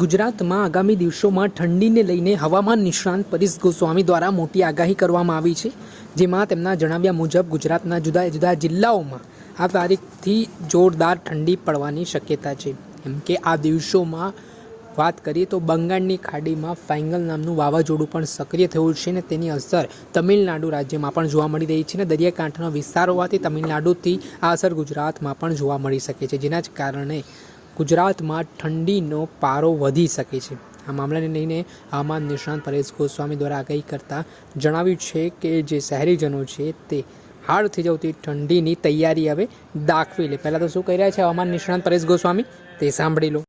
ગુજરાતમાં આગામી દિવસોમાં ઠંડીને લઈને હવામાન નિષ્ણાંત પરેશ ગોસ્વામી દ્વારા મોટી આગાહી કરવામાં આવી છે, જેમાં તેમના જણાવ્યા મુજબ ગુજરાતના જુદા જુદા જિલ્લાઓમાં આ તારીખથી જોરદાર ઠંડી પડવાની શક્યતા છે. એમ કે આ દિવસોમાં વાત કરીએ તો બંગાળની ખાડીમાં ફાઇંગલ નામનું વાવાઝોડું પણ સક્રિય થયું છે અને તેની અસર તમિલનાડુ રાજ્યમાં પણ જોવા મળી રહી છે અને દરિયાકાંઠાનો વિસ્તાર હોવાથી તમિલનાડુથી આ અસર ગુજરાતમાં પણ જોવા મળી શકે છે, જેના જ કારણે ગુજરાતમાં ઠંડીનો પારો વધી શકે છે. આ મામલાને લઈને હવામાન નિષ્ણાંત પરેશ ગોસ્વામી દ્વારા આગાહી કરતાં જણાવ્યું છે કે જે શહેરીજનો છે તે હાડ થઈ જવતી ઠંડીની તૈયારી હવે દાખવી લે. પહેલાં તો શું કહી રહ્યા છે હવામાન નિષ્ણાંત પરેશ ગોસ્વામી? તે સાંભળી લો.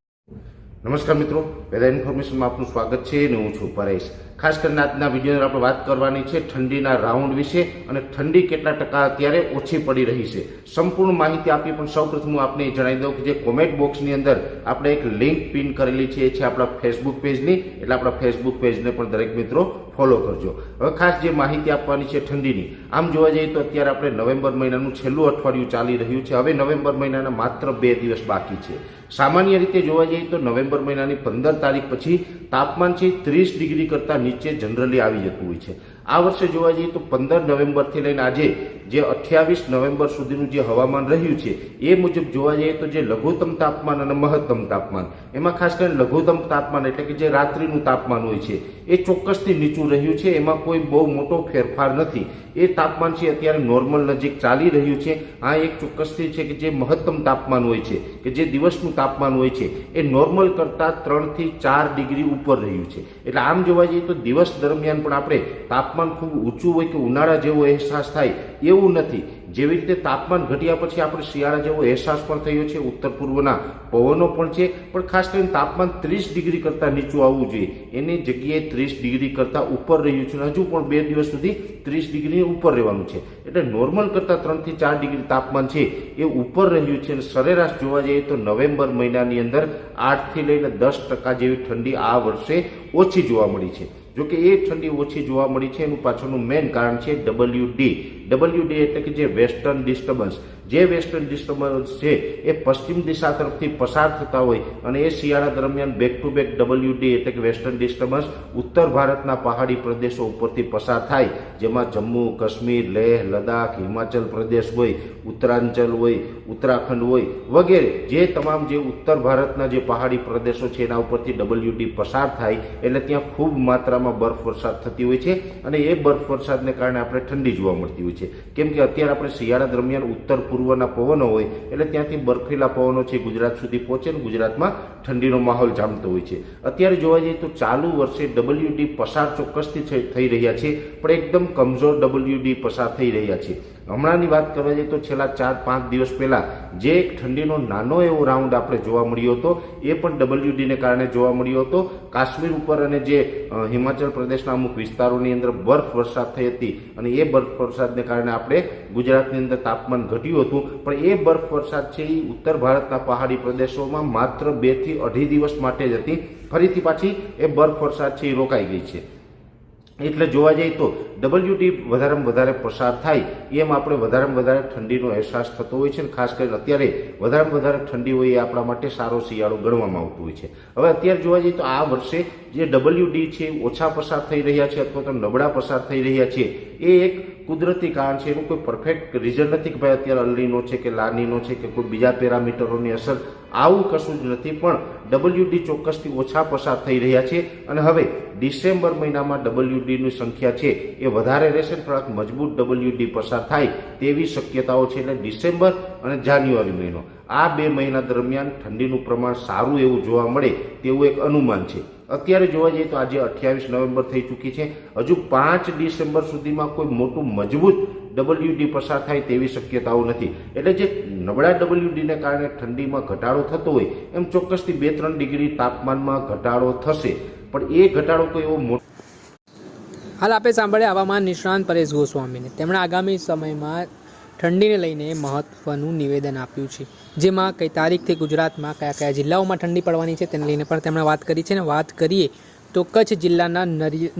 નમસ્કાર મિત્રો. વેધર ઇન્ફોર્મેશનમાં આપનું સ્વાગત છે અને હું છું પરેશ. ખાસ કરીને આજના વિડીયોની આપણે વાત કરવાની છે ઠંડીના રાઉન્ડ વિશે અને ઠંડી કેટલા ટકા અત્યારે ઓછી પડી રહી છે. સંપૂર્ણ માહિતી આપી પણ સૌપ્રથમ હું આપને જણાવી દઉં કે જે કોમેન્ટ બોક્સની અંદર આપણે એક લિંક પિન કરેલી છે, એ છે આપણા ફેસબુક પેજની એટલે આપણા ફેસબુક પેજને પણ દરેક મિત્રો ફોલો કરજો. હવે ખાસ જે માહિતી આપવાની છે ઠંડીની, આમ જોવા જઈએ તો અત્યારે આપણે નવેમ્બર મહિનાનું છેલ્લું અઠવાડિયું ચાલી રહ્યું છે. હવે નવેમ્બર મહિનાના માત્ર બે દિવસ બાકી છે. સામાન્ય રીતે જોવા જઈએ તો નવેમ્બર મહિનાની પંદર તારીખ પછી તાપમાન છે ત્રીસ ડિગ્રી કરતાં નીચે જનરલી આવી જતું હોય છે. આ વર્ષે જોવા જઈએ તો પંદર નવેમ્બરથી લઈને આજે જે અઠ્યાવીસ નવેમ્બર સુધીનું જે હવામાન રહ્યું છે, એ મુજબ જોવા જઈએ તો જે લઘુત્તમ તાપમાન અને મહત્તમ તાપમાન, એમાં ખાસ કરીને લઘુત્તમ તાપમાન એટલે કે જે રાત્રિનું તાપમાન હોય છે, એ ચોક્કસથી નીચું રહ્યું છે, એમાં કોઈ બહુ મોટો ફેરફાર નથી. એ તાપમાન છે અત્યારે નોર્મલ નજીક ચાલી રહ્યું છે. આ એક ચોક્કસથી છે કે જે મહત્તમ તાપમાન હોય છે, કે જે દિવસનું તાપમાન હોય છે, એ નોર્મલ કરતાં ત્રણથી ચાર ડિગ્રી ઉપર રહ્યું છે. એટલે આમ જોવા જઈએ તો દિવસ દરમિયાન પણ આપણે તાપમાન ખૂબ ઊંચું હોય કે ઉનાળા જેવો અહેસાસ થાય એવું નથી. જેવી રીતે તાપમાન ઘટ્યા પછી આપણે શિયાળા જેવો અહેસાસ પણ થયો છે, ઉત્તર પૂર્વના પવનો પણ છે, પણ ખાસ કરીને તાપમાન ત્રીસ ડિગ્રી કરતાં નીચું આવવું જોઈએ. એની જગ્યાએ ત્રીસ ડિગ્રી કરતાં ઉપર રહ્યું છે હજુ પણ બે દિવસ સુધી ત્રીસ ડિગ્રી ઉપર રહેવાનું છે. એટલે નોર્મલ કરતાં ત્રણથી ચાર ડિગ્રી તાપમાન છે એ ઉપર રહ્યું છે અને સરેરાશ જોવા જઈએ તો નવેમ્બર મહિનાની અંદર આઠથી લઈને દસ ટકા જેવી ઠંડી આ વર્ષે ઓછી જોવા મળી છે. જોકે એ ઠંડી ઓછી જોવા મળી છે, એનું પાછળનું મેઇન કારણ છે ડબલ્યુ ડી ડબલ્યુ ડી એટલે કે જે વેસ્ટર્ન ડિસ્ટર્બન્સ જે વેસ્ટર્ન ડિસ્ટર્બન્સ છે, એ પશ્ચિમ દિશા તરફથી પસાર થતા હોય અને એ શિયાળા દરમિયાન back to back W D એટલે કે વેસ્ટર્ન ડિસ્ટર્બન્સ ઉત્તર ભારતના પહાડી પ્રદેશો ઉપરથી પસાર થાય. જેમાં જમ્મુ, કાશ્મીર, લેહ લદાખ હિમાચલ પ્રદેશ હોય, ઉત્તરાંચલ હોય, ઉત્તરાખંડ હોય, વગેરે જે તમામ જે ઉત્તર ભારતના જે પહાડી પ્રદેશો છે એના ઉપરથી ડબલ્યુ ડી પસાર થાય, એટલે ત્યાં ખૂબ માત્રામાં બરફ વરસાદ થતી હોય છે અને એ બરફ વરસાદને કારણે આપણે ઠંડી જોવા મળતી હોય છે. કેમ કે અત્યારે આપણે શિયાળા દરમિયાન ઉત્તર પૂર્વના પવનો હોય, એટલે ત્યાંથી બરફીલા પવનો છે ગુજરાત સુધી પહોંચે ને ગુજરાતમાં ઠંડીનો માહોલ જામતો હોય છે. અત્યારે જોવા જઈએ તો ચાલુ વર્ષે ડબલ્યુડી પસાર ચોક્કસથી થઈ- રહ્યા છે, પણ એકદમ કમજોર ડબલ્યુડી પસાર થઈ રહ્યા છે. હમણાંની વાત કરવા જઈએ તો છેલ્લા ચાર, પાંચ દિવસ પહેલા જે એક ઠંડીનો નાનો એવો રાઉન્ડ આપણે જોવા મળ્યો હતો, એ પણ ડબલ્યુડીને કારણે જોવા મળ્યો હતો. કાશ્મીર ઉપર અને જે હિમાચલ પ્રદેશના અમુક વિસ્તારોની અંદર બરફ વરસાદ થઈ હતી અને એ બરફ વરસાદને કારણે આપણે ગુજરાતની અંદર તાપમાન ઘટ્યું હતું. પણ એ બરફ વરસાદ છે એ ઉત્તર ભારતના પહાડી પ્રદેશોમાં માત્ર બેથી અઢી દિવસ માટે જ હતી. ફરીથી પાછી એ બરફ વરસાદ છે એ રોકાઈ ગઈ છે. એટલે જોવા જઈએ તો ડબલ્યુટી વધારેમાં વધારે પસાર થાય, એમ આપણે વધારેમાં વધારે ઠંડીનો અહેસાસ થતો હોય છે અને ખાસ કરીને અત્યારે વધારેમાં વધારે ઠંડી હોય એ આપણા માટે સારો શિયાળો ગણવામાં આવતો હોય છે. હવે અત્યારે જોવા જઈએ તો આ વર્ષે જે ડબલ્યુડી છે ઓછા પસાર થઈ રહ્યા છે અથવા તો નબળા પસાર થઈ રહ્યા છે, એ એક કુદરતી કારણ છે, એનું કોઈ પરફેક્ટ રીઝન નથી કે ભાઈ અત્યારે અલ્લીનો છે કે લાનીનો છે કે કોઈ બીજા પેરામીટરોની અસર આવું કશું જ નથી, પણ ડબલ્યુડી ચોક્કસથી ઓછા પસાર થઈ રહ્યા છે અને હવે ડિસેમ્બર મહિનામાં ડબલ્યુડીની સંખ્યા છે એ વધારે રહેશે થોડાક મજબૂત ડબલ્યુડી પસાર થાય તેવી શક્યતાઓ છે એટલે ડિસેમ્બર અને જાન્યુઆરી મહિનો. આ બે મહિના દરમિયાન ઠંડીનું પ્રમાણ સારું એવું જોવા મળે તેવું એક અનુમાન છે. અત્યારે જોવા જઈએ તો આજે અઠ્યાવીસ નવેમ્બર થઈ ચૂકી છે. હજુ પાંચ ડિસેમ્બર સુધીમાં કોઈ મોટું મજબૂત ડબલ્યુડી પસાર થાય તેવી શક્યતાઓ નથી. એટલે જે નબળા ડબલ્યુડીને કારણે ઠંડીમાં ઘટાડો થતો હોય, એમ ચોક્કસથી બે ત્રણ ડિગ્રી તાપમાનમાં ઘટાડો થશે. પણ એ ઘટાડો કોઈ એવો મોટો હાલ આપણે સાંભળ્યા હવામાન નિષ્ણાંત પરેશ ગોસ્વામીને. તેમણે આગામી સમયમાં ઠંડીને લઈને મહત્વનું નિવેદન આપ્યું છે. જેમાં કઈ તારીખથી ગુજરાતમાં કયા કયા જિલ્લાઓમાં ઠંડી પડવાની છે તેને લઈને પણ તેમણે વાત કરી છે. અને વાત કરીએ તો કચ્છ જિલ્લાના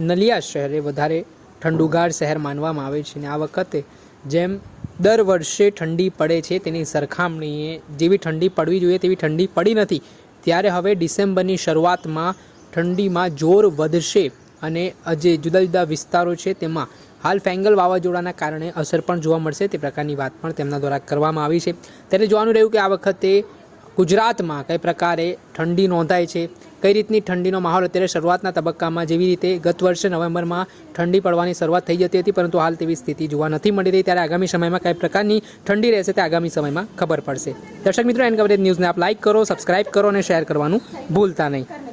નલિયા શહેરે વધારે ઠંડુગાર શહેર માનવામાં આવે છે અને આ વખતે જેમ દર વર્ષે ઠંડી પડે છે, તેની સરખામણીએ જેવી ઠંડી પડવી જોઈએ તેવી ઠંડી પડી નથી. ત્યારે હવે ડિસેમ્બરની શરૂઆતમાં ઠંડીમાં જોર વધશે અને જે જુદા જુદા વિસ્તારો છે તેમાં હાલ ફેંગલ વાવાઝોડાના કારણે અસર પણ જોવા મળશે, તે પ્રકારની વાત પણ તેમના દ્વારા કરવામાં આવી છે. ત્યારે જોવાનું રહ્યું કે આ વખતે ગુજરાતમાં કઈ પ્રકારે ઠંડી નોંધાય છે કઈ રીતની ઠંડીનો માહોલ અત્યારે શરૂઆતના તબક્કામાં? જેવી રીતે ગત વર્ષે નવેમ્બરમાં ઠંડી પડવાની શરૂઆત થઈ જતી હતી, પરંતુ હાલ તેવી સ્થિતિ જોવા નથી મળી રહી. ત્યારે આગામી સમયમાં કઈ પ્રકારની ઠંડી રહેશે તે આગામી સમયમાં ખબર પડશે. દર્શક મિત્રો એન કવરેજ ન્યૂઝને આપ લાઇક કરો સબસ્ક્રાઇબ કરો અને શેર કરવાનું ભૂલતા નહીં.